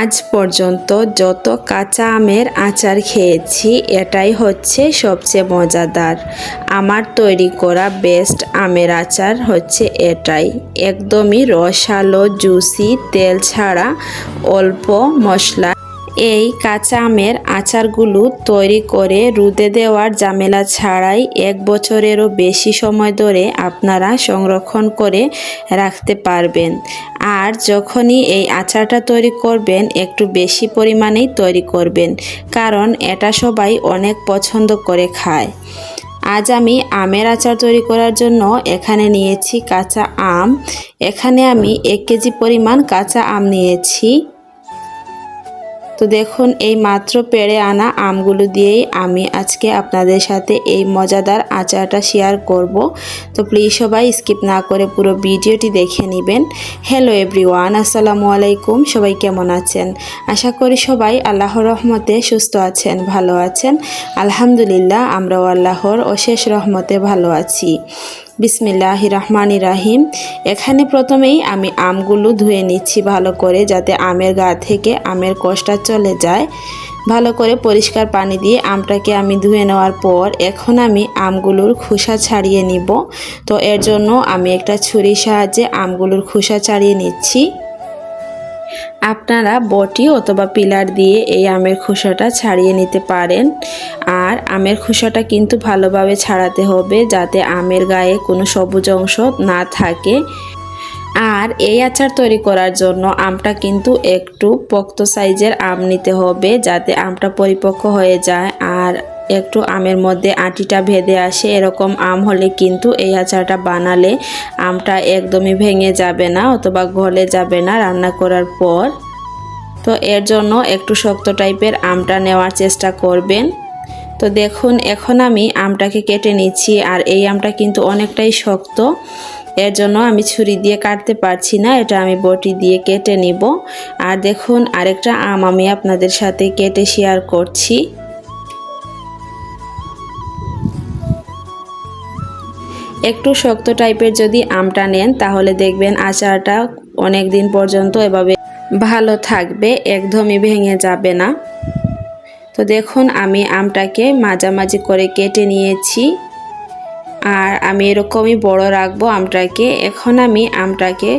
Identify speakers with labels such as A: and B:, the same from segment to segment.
A: আজ পর্যন্ত যত কাঁচা আমের আচার খেয়েছি, এটাই হচ্ছে সবচেয়ে মজাদার। আমার তৈরি করা বেস্ট আমের আচার হচ্ছে এটাই। একদমই রসালো জুসি তেল ছাড়া অল্প মশলা এই কাঁচা আমের আচারগুলো তৈরি করে রুদে দেওয়ার ঝামেলা ছাড়াই এক বছরেরও বেশি সময় ধরে আপনারা সংরক্ষণ করে রাখতে পারবেন। আর যখনই এই আচারটা তৈরি করবেন, একটু বেশি পরিমাণেই তৈরি করবেন, কারণ এটা সবাই অনেক পছন্দ করে খায়। আজ আমি আমের আচার তৈরি করার জন্য এখানে নিয়েছি কাঁচা আম। এখানে আমি এক কেজি পরিমাণ কাঁচা আম নিয়েছি। তো দেখুন, এই মাত্র পেড়ে আনা আমগুলো দিয়েই আমি আজকে আপনাদের সাথে এই মজাদার আচারটা শেয়ার করব। তো প্লিজ সবাই স্কিপ না করে পুরো ভিডিওটি দেখে নেবেন। হ্যালো এভরিওয়ান আসসালামু আলাইকুম, সবাই কেমন আছেন? আশা করি সবাই আল্লাহর রহমতে সুস্থ আছেন, ভালো আছেন। আলহামদুলিল্লাহ, আমরাও আল্লাহর অশেষ রহমতে ভালো আছি। বিসমিল্লাহ রহমান রাহিম। এখানে প্রথমেই আমি আমগুলো ধুয়ে নিচ্ছি ভালো করে যাতে আমের গা থেকে আমের কষ্টা চলে যায়। ভালো করে পরিষ্কার পানি দিয়ে আমটাকে আমি ধুয়ে নেওয়ার পর এখন আমি আমগুলোর খোসা ছাড়িয়ে নিব। তো এর জন্য আমি একটা ছুরির সাহায্যে আমগুলোর খোসা ছাড়িয়ে নিচ্ছি। আপনারা বটি অথবা পিলার দিয়ে এই আমের খোসাটা ছাড়িয়ে নিতে পারেন। আর আমের খোসাটা কিন্তু ভালোভাবে ছাড়াতে হবে যাতে আমের গায়ে কোনো সবুজ অংশ না থাকে। আর এই আচার তৈরি করার জন্য আমটা কিন্তু একটু পোক্ত সাইজের আম নিতে হবে যাতে আমটা পরিপক্ক হয়ে যায়। আর একটু আমের মধ্যে আটিটা ভেদে আসে, এরকম আম হলে কিন্তু এই আচারটা বানালে আমটা একদমই ভেঙে যাবে না অথবা গলে যাবে না রান্না করার পর। তো এর জন্য একটু শক্ত টাইপের আমটা নেওয়ার চেষ্টা করবেন। তো দেখুন, এখন আমি আমটাকে কেটে নিচ্ছি আর এই আমটা কিন্তু অনেকটাই শক্ত। এর জন্য আমি ছুরি দিয়ে কাটতে পারছি না, এটা আমি বটি দিয়ে কেটে নিব। আর দেখুন, আরেকটা আম আমি আপনাদের সাথে কেটে শেয়ার করছি। একটু শক্ত টাইপের যদি আমটা নেন, তাহলে দেখবেন আচারটা অনেক দিন পর্যন্ত এভাবে ভালো থাকবে, একদমই ভেঙে যাবে না। তো দেখুন, আমি আমটাকে মাঝামাঝি করে কেটে নিয়েছি। আর আমি এরকমই বড় রাখব আমটাকে। এখন আমি আমটাকে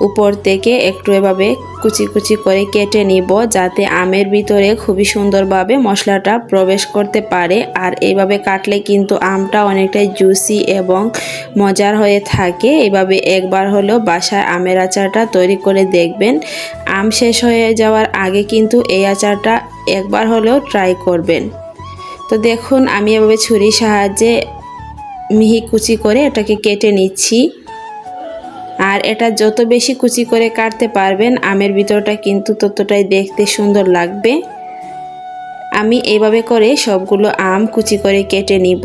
A: উপর থেকে একটু এভাবে কুচি কুচি করে কেটে নিব, যাতে আমের ভিতরে খুবই সুন্দরভাবে মশলাটা প্রবেশ করতে পারে। আর এইভাবে কাটলে কিন্তু আমটা অনেকটাই জুসি এবং মজার হয়ে থাকে। এভাবে একবার হলেও বাসায় আমের আচারটা তৈরি করে দেখবেন। আম শেষ হয়ে যাওয়ার আগে কিন্তু এই আচারটা একবার হলেও ট্রাই করবেন। তো দেখুন, আমি এভাবে ছুরির সাহায্যে মিহি কুচি করে এটাকে কেটে নিচ্ছি। আর এটা যত বেশি কুচি করে কাটতে পারবেন, আমের ভিতরটা কিন্তু ততটাই দেখতে সুন্দর লাগবে। আমি এইভাবে করে সবগুলো আম কুচি করে কেটে নিব।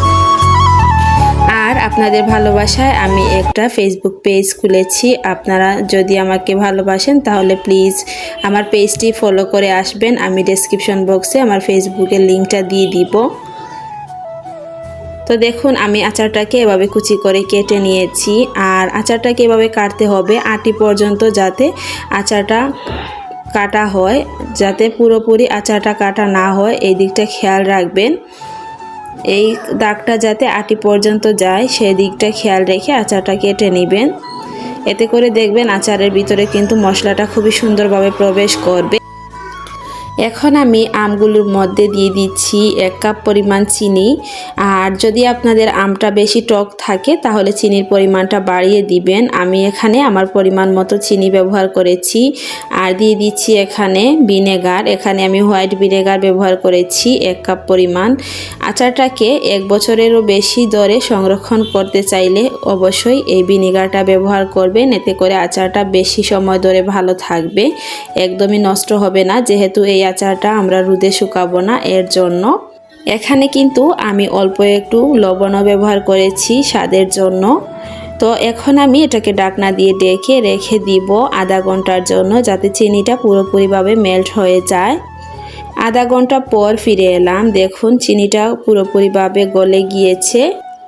A: আপনাদের ভালোবাসায় আমি একটা ফেসবুক পেজ খুলেছি। আপনারা যদি আমাকে ভালোবাসেন, তাহলে প্লিজ আমার পেজটি ফলো করে আসবেন। আমি ডেসক্রিপশন বক্সে আমার ফেসবুকের লিঙ্কটা দিয়ে দিব। তো দেখুন, আমি আচারটাকে এভাবে কুচি করে কেটে নিয়েছি। আর আচারটাকে এভাবে কাটতে হবে আটি পর্যন্ত যাতে আচারটা কাটা হয়, যাতে পুরোপুরি আচারটা কাটা না হয়। এই দিকটা খেয়াল রাখবেন। এই দাগটা যাতে আটি পর্যন্ত যায় সেই দিকটা খেয়াল রেখে আচারটা কেটে নেবেন। এতে করে দেখবেন আচারের ভিতরে কিন্তু মশলাটা খুবই সুন্দরভাবে প্রবেশ করবে। এখন আমি আমগুলোর মধ্যে দিয়ে দিচ্ছি এক কাপ পরিমাণ চিনি। আর যদি আপনাদের আমটা বেশি টক থাকে, তাহলে চিনির পরিমাণটা বাড়িয়ে দিবেন। আমি এখানে আমার পরিমাণ মতো চিনি ব্যবহার করেছি। আর দিয়ে দিচ্ছি এখানে ভিনেগার। এখানে আমি হোয়াইট ভিনেগার ব্যবহার করেছি এক কাপ পরিমাণ। আচারটাকে এক বছরেরও বেশি দরে সংরক্ষণ করতে চাইলে অবশ্যই এই ভিনেগারটা ব্যবহার করবেন। এতে করে আচারটা বেশি সময় ধরে ভালো থাকবে। একদমই নষ্ট হবে না। যেহেতু এই আচারটা আমরা রুদে শুকাবো না, এর জন্য। এখানে কিন্তু আমি অল্প একটু লবণও ব্যবহার করেছি স্বাদের জন্য। তো এখন আমি এটাকে ডাকনা দিয়ে ডেকে রেখে দিব আধা ঘণ্টার জন্য যাতে চিনিটা পুরোপুরিভাবে মেল্ট হয়ে যায়। আধা ঘণ্টা পর ফিরে এলাম। দেখুন, চিনিটা পুরোপুরিভাবে গলে গিয়েছে।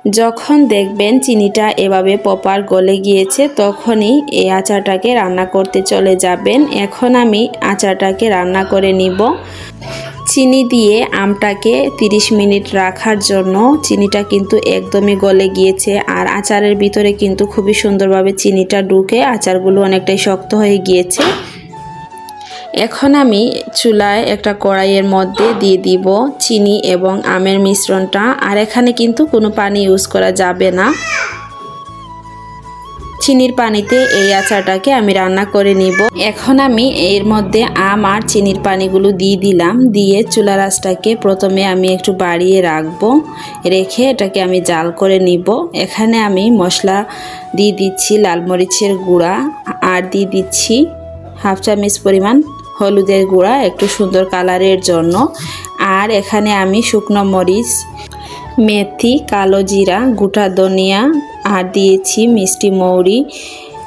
A: যখন দেখবেন চিনিটা এভাবে পপার গলে গিয়েছে, তখনই এই আচারটাকে রান্না করতে চলে যাবেন। এখন আমি আচারটাকে রান্না করে নিব। চিনি দিয়ে আমটাকে 30 মিনিট রাখার জন্য। চিনিটা কিন্তু একদমই গলে গিয়েছে আর আচারের ভিতরে কিন্তু খুবই সুন্দরভাবে চিনিটা ঢুকে আচারগুলো অনেকটাই শক্ত হয়ে গিয়েছে। এখন আমি চুলায় একটা কড়াইয়ের মধ্যে দিয়ে দিব চিনি এবং আমের মিশ্রণটা, আর এখানে কিন্তু কোনো পানি ইউজ করা যাবে না। চিনির পানিতে এই আচারটাকে আমি রান্না করে নিব। এখন আমি এর মধ্যে আম আর চিনির পানিগুলো দিয়ে দিলাম, দিয়ে চুলা রাসটাকে প্রথমে আমি একটু বাড়িয়ে রাখব, রেখে এটাকে আমি জাল করে নিব। এখানে আমি মশলা দিয়ে দিচ্ছি লাল মরিচের গুঁড়া, আর দিয়ে দিচ্ছি হাফ চামচ পরিমাণ হলুদের গুঁড়া, একটু সুন্দর কালারের জন্য। আর এখানে আমি শুকনো মরিচ, মেথি, কালো জিরা, গোটা ধনিয়া, আর দিয়েছি মিষ্টি মৌরি।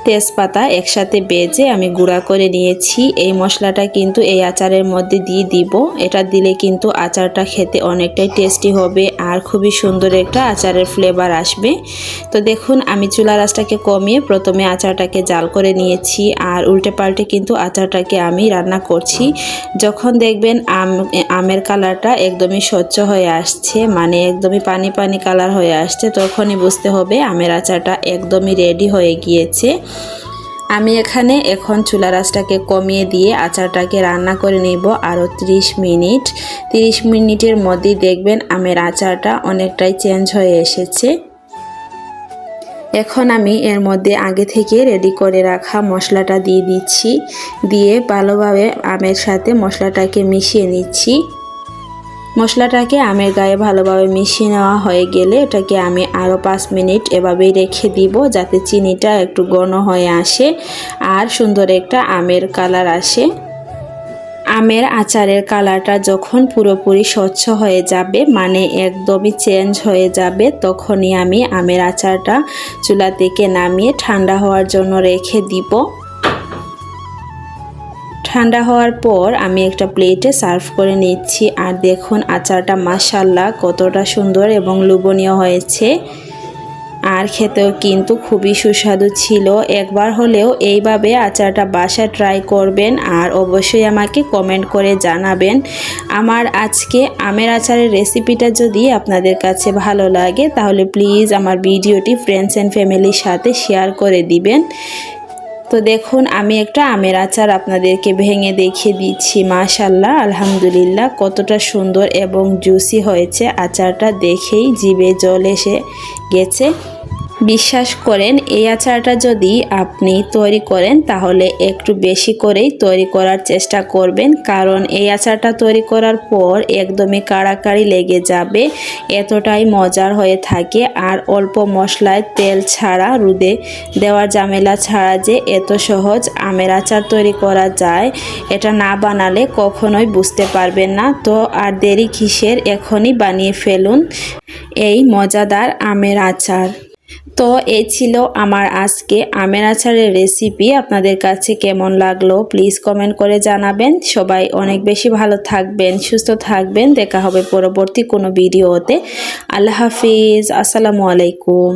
A: তেজপাতা একসাথে বেজে আমি গুঁড়া করে নিয়েছি। এই মশলাটা কিন্তু এই আচারের মধ্যে দিয়ে দিব। এটা দিলে কিন্তু আচারটা খেতে অনেকটাই টেস্টি হবে আর খুবই সুন্দর একটা আচারের ফ্লেভার আসবে। তো দেখুন, আমি চুলা রাসটাকে কমিয়ে প্রথমে আচারটাকে জাল করে নিয়েছি আর উল্টে পাল্টে কিন্তু আচারটাকে আমি রান্না করছি। যখন দেখবেন আম, আমের কালারটা একদমই স্বচ্ছ হয়ে আসছে মানে একদমই পানি পানি কালার হয়ে আসছে, তখনই বুঝতে হবে আমের আচারটা একদমই রেডি হয়ে গিয়েছে। আমি এখানে এখন চুলা রাসটাকে কমিয়ে দিয়ে আচারটাকে রান্না করে নেব আরও 30 মিনিট। 30 মিনিটের মধ্যেই দেখবেন আমের আচারটা অনেকটাই চেঞ্জ হয়ে এসেছে। এখন আমি এর মধ্যে আগে থেকে রেডি করে রাখা মশলাটা দিয়ে দিচ্ছি। দিয়ে ভালোভাবে আমের সাথে মশলাটাকে মিশিয়ে নিচ্ছি। মশলাটাকে আমের গায়ে ভালোভাবে মিশিয়ে নেওয়া হয়ে গেলে এটাকে আমি আরও পাঁচ মিনিট এভাবেই রেখে দিব যাতে চিনিটা একটু ঘন হয়ে আসে আর সুন্দর একটা আমের কালার আসে। আমের আচারের কালারটা যখন পুরোপুরি স্বচ্ছ হয়ে যাবে মানে একদমই চেঞ্জ হয়ে যাবে, তখনই আমি আমের আচারটা চুলা থেকে নামিয়ে ঠান্ডা হওয়ার জন্য রেখে দিব। ঠান্ডা হওয়ার পর আমি একটা প্লেটে সার্ভ করে নিচ্ছি। আর দেখুন আচারটা মাসাল্লাহ কতটা সুন্দর এবং লোভনীয় হয়েছে। আর খেতেও কিন্তু খুবই সুস্বাদু ছিল। একবার হলেও এইভাবে আচারটা বাসা ট্রাই করবেন আর অবশ্যই আমাকে কমেন্ট করে জানাবেন। আমার আজকে আমের আচারের রেসিপিটা যদি আপনাদের কাছে ভালো লাগে, তাহলে প্লিজ আমার ভিডিওটি ফ্রেন্ডস অ্যান্ড ফ্যামিলির সাথে শেয়ার করে দিবেন। তো দেখুন, আমি একটা আমের আচার আপনাদেরকে ভেঙে দেখিয়ে দিচ্ছি। মাশাল্লাহ আলহামদুলিল্লাহ, কতটা সুন্দর এবং জুসি হয়েছে আচারটা। দেখেই জিবে জল এসে গেছে। বিশ্বাস করেন, এই আচারটা যদি আপনি তৈরি করেন, তাহলে একটু বেশি করেই তৈরি করার চেষ্টা করবেন। কারণ এই আচারটা তৈরি করার পর একদমই কাড়াকাড়ি লেগে যাবে, এতটাই মজার হয়ে থাকে। আর অল্প মশলায় তেল ছাড়া, রুদে দেওয়ার জামেলা ছাড়া যে এত সহজ আমের আচার তৈরি করা যায়, এটা না বানালে কখনোই বুঝতে পারবেন না। তো আর দেরি কিসের, এখনই বানিয়ে ফেলুন এই মজাদার আমের আচার। তো এই ছিল আমার আজকে আমের আচারের রেসিপি আপনাদের কাছে কেমন লাগল প্লিজ কমেন্ট করে জানাবেন। সবাই অনেক বেশি ভালো থাকবেন, সুস্থ থাকবেন। দেখা হবে পরবর্তী কোনো ভিডিওতে আল্লাহ হাফিজ, আসসালামু আলাইকুম।